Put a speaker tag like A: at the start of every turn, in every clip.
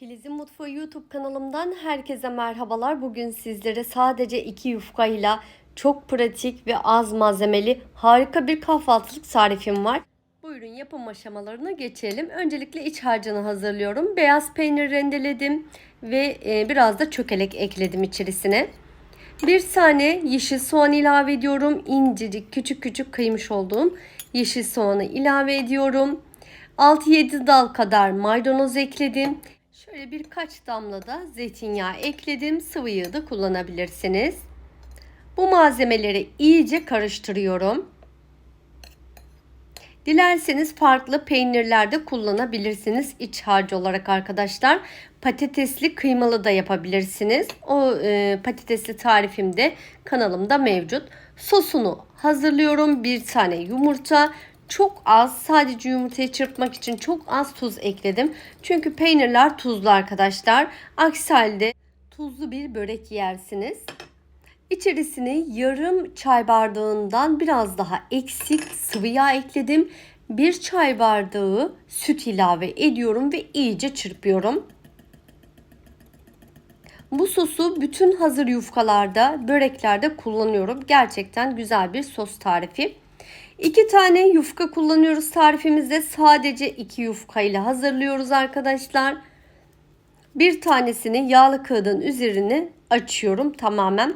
A: Filiz'in Mutfağı YouTube kanalımdan herkese merhabalar. Bugün sizlere sadece iki yufkayla çok pratik ve az malzemeli harika bir kahvaltılık tarifim var. Buyurun yapım aşamalarına geçelim. Öncelikle iç harcını hazırlıyorum. Beyaz peynir rendeledim ve e, biraz da çökelek ekledim içerisine. Bir tane yeşil soğan ilave ediyorum. İncecik küçük küçük kıymış olduğum yeşil soğanı ilave ediyorum. 6-7 dal kadar maydanoz ekledim. Şöyle birkaç damla da zeytinyağı ekledim. Sıvı yağı da kullanabilirsiniz. Bu malzemeleri iyice karıştırıyorum. Dilerseniz farklı peynirler de kullanabilirsiniz iç harcı olarak arkadaşlar. Patatesli kıymalı da yapabilirsiniz. O e, patatesli tarifim de kanalımda mevcut. Sosunu hazırlıyorum. Bir tane yumurta, çok az sadece yumurtayı çırpmak için çok az tuz ekledim. Çünkü peynirler tuzlu arkadaşlar. Aksi halde tuzlu bir börek yersiniz. İçerisine yarım çay bardağından biraz daha eksik sıvı yağ ekledim. Bir çay bardağı süt ilave ediyorum ve iyice çırpıyorum. Bu sosu bütün hazır yufkalarda, böreklerde kullanıyorum. Gerçekten güzel bir sos tarifi. İki tane yufka kullanıyoruz tarifimizde. Sadece iki yufka ile hazırlıyoruz arkadaşlar. Bir tanesini yağlı kağıdın üzerine açıyorum tamamen.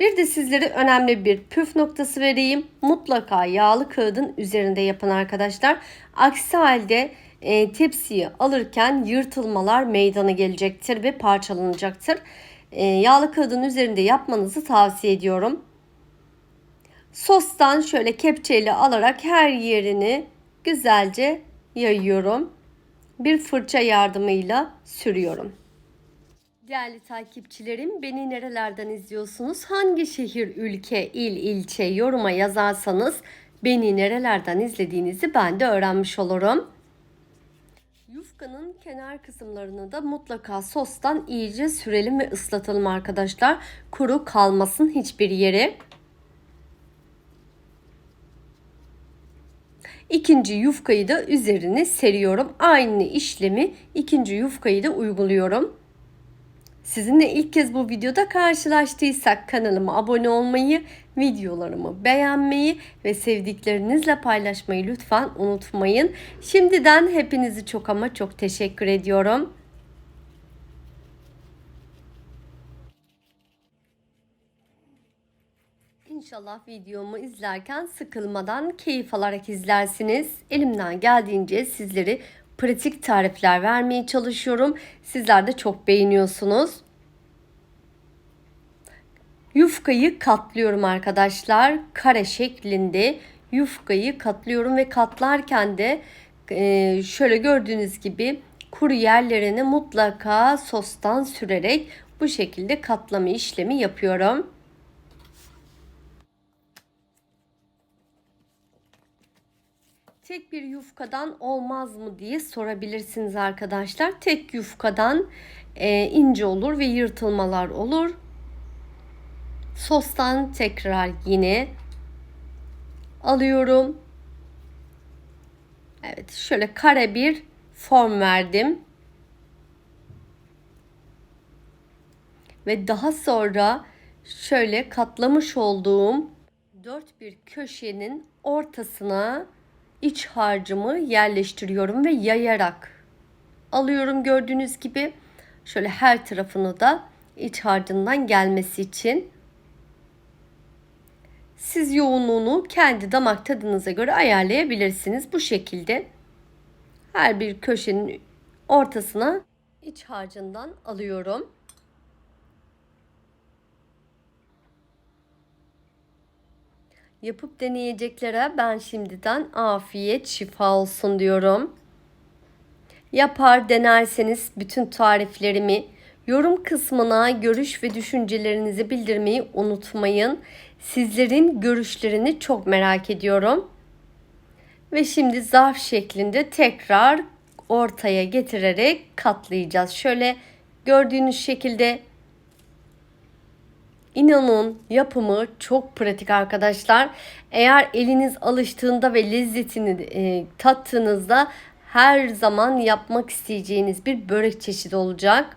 A: Bir de sizlere önemli bir püf noktası vereyim. Mutlaka yağlı kağıdın üzerinde yapın arkadaşlar. Aksi halde e, tepsiyi alırken yırtılmalar meydana gelecektir ve parçalanacaktır. E, yağlı kağıdın üzerinde yapmanızı tavsiye ediyorum. Sostan şöyle kepçeyle alarak her yerini güzelce yayıyorum. Bir fırça yardımıyla sürüyorum. Değerli takipçilerim beni nerelerden izliyorsunuz? Hangi şehir, ülke, il, ilçe yoruma yazarsanız beni nerelerden izlediğinizi ben de öğrenmiş olurum. Yufkanın kenar kısımlarını da mutlaka sostan iyice sürelim ve ıslatalım arkadaşlar. Kuru kalmasın hiçbir yeri. İkinci yufkayı da üzerine seriyorum. Aynı işlemi ikinci yufkayı da uyguluyorum. Sizinle ilk kez bu videoda karşılaştıysak kanalıma abone olmayı, videolarımı beğenmeyi ve sevdiklerinizle paylaşmayı lütfen unutmayın. Şimdiden hepinizi çok ama çok teşekkür ediyorum. İnşallah videomu izlerken sıkılmadan keyif alarak izlersiniz. Elimden geldiğince sizleri pratik tarifler vermeye çalışıyorum. Sizler de çok beğeniyorsunuz. Yufkayı katlıyorum arkadaşlar. Kare şeklinde yufkayı katlıyorum ve katlarken de e, şöyle gördüğünüz gibi kuru yerlerini mutlaka sostan sürerek bu şekilde katlama işlemi yapıyorum. Tek bir yufkadan olmaz mı diye sorabilirsiniz arkadaşlar. Tek yufkadan e, ince olur ve yırtılmalar olur. Sostan tekrar yine alıyorum. Evet şöyle kare bir form verdim. Ve daha sonra şöyle katlamış olduğum dört bir köşenin ortasına iç harcımı yerleştiriyorum ve yayarak alıyorum gördüğünüz gibi. Şöyle her tarafını da iç harcından gelmesi için. Siz yoğunluğunu kendi damak tadınıza göre ayarlayabilirsiniz. Bu şekilde her bir köşenin ortasına iç harcından alıyorum. Yapıp deneyeceklere ben şimdiden afiyet şifa olsun diyorum. Yapar denerseniz bütün tariflerimi yorum kısmına görüş ve düşüncelerinizi bildirmeyi unutmayın. Sizlerin görüşlerini çok merak ediyorum. Ve şimdi zarf şeklinde tekrar ortaya getirerek katlayacağız. Şöyle gördüğünüz şekilde İnanın yapımı çok pratik arkadaşlar. Eğer eliniz alıştığında ve lezzetini e, tattığınızda her zaman yapmak isteyeceğiniz bir börek çeşidi olacak.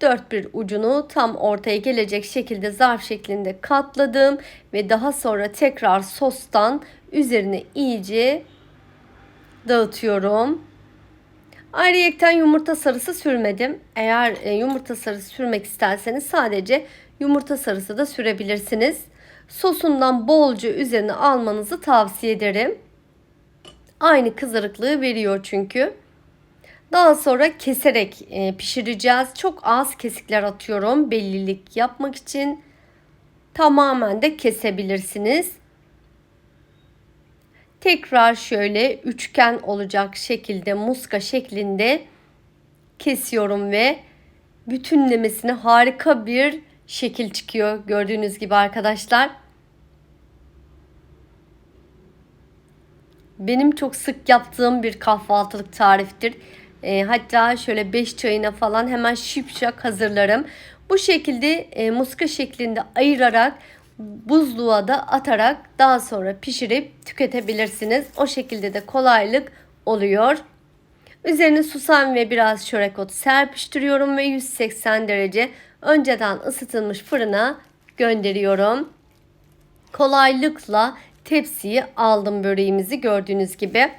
A: Dört bir ucunu tam ortaya gelecek şekilde zarf şeklinde katladım ve daha sonra tekrar sostan üzerine iyice dağıtıyorum. Ayrıyeten yumurta sarısı sürmedim. Eğer e, yumurta sarısı sürmek isterseniz sadece yumurta sarısı da sürebilirsiniz. Sosundan bolca üzerine almanızı tavsiye ederim. Aynı kızarıklığı veriyor çünkü. Daha sonra keserek e, pişireceğiz. Çok az kesikler atıyorum bellilik yapmak için. Tamamen de kesebilirsiniz. Tekrar şöyle üçgen olacak şekilde muska şeklinde kesiyorum ve bütünlemesine harika bir şekil çıkıyor gördüğünüz gibi arkadaşlar. Benim çok sık yaptığım bir kahvaltılık tariftir. E, hatta şöyle 5 çayına falan hemen şipşak hazırlarım. Bu şekilde e, muska şeklinde ayırarak buzluğa da atarak daha sonra pişirip tüketebilirsiniz. O şekilde de kolaylık oluyor. Üzerine susam ve biraz çörek otu serpiştiriyorum ve 180 derece önceden ısıtılmış fırına gönderiyorum. Kolaylıkla tepsiyi aldım böreğimizi gördüğünüz gibi.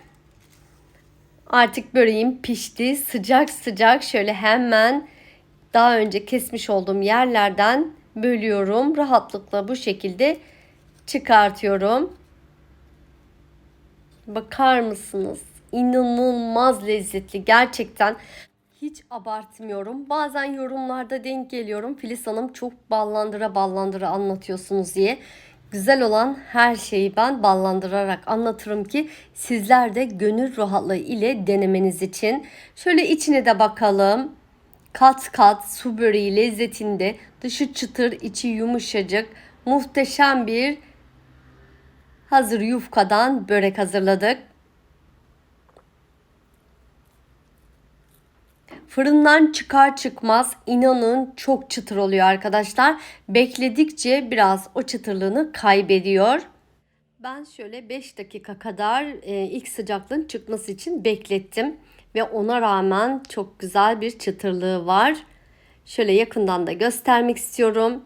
A: Artık böreğim pişti. Sıcak sıcak şöyle hemen daha önce kesmiş olduğum yerlerden bölüyorum. Rahatlıkla bu şekilde çıkartıyorum. Bakar mısınız? İnanılmaz lezzetli. Gerçekten hiç abartmıyorum. Bazen yorumlarda denk geliyorum. Filiz Hanım çok ballandıra ballandıra anlatıyorsunuz diye. Güzel olan her şeyi ben ballandırarak anlatırım ki sizler de gönül rahatlığı ile denemeniz için. Şöyle içine de bakalım. Kat kat su böreği lezzetinde dışı çıtır içi yumuşacık muhteşem bir hazır yufkadan börek hazırladık. Fırından çıkar çıkmaz inanın çok çıtır oluyor arkadaşlar. Bekledikçe biraz o çıtırlığını kaybediyor. Ben şöyle 5 dakika kadar e, ilk sıcaklığın çıkması için beklettim. Ve ona rağmen çok güzel bir çıtırlığı var. Şöyle yakından da göstermek istiyorum.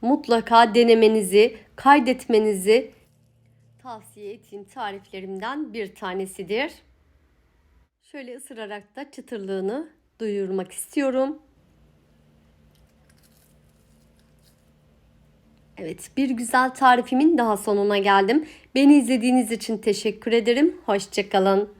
A: Mutlaka denemenizi, kaydetmenizi tavsiye ettiğim tariflerimden bir tanesidir. Şöyle ısırarak da çıtırlığını duyurmak istiyorum. Evet, bir güzel tarifimin daha sonuna geldim. Beni izlediğiniz için teşekkür ederim. Hoşçakalın.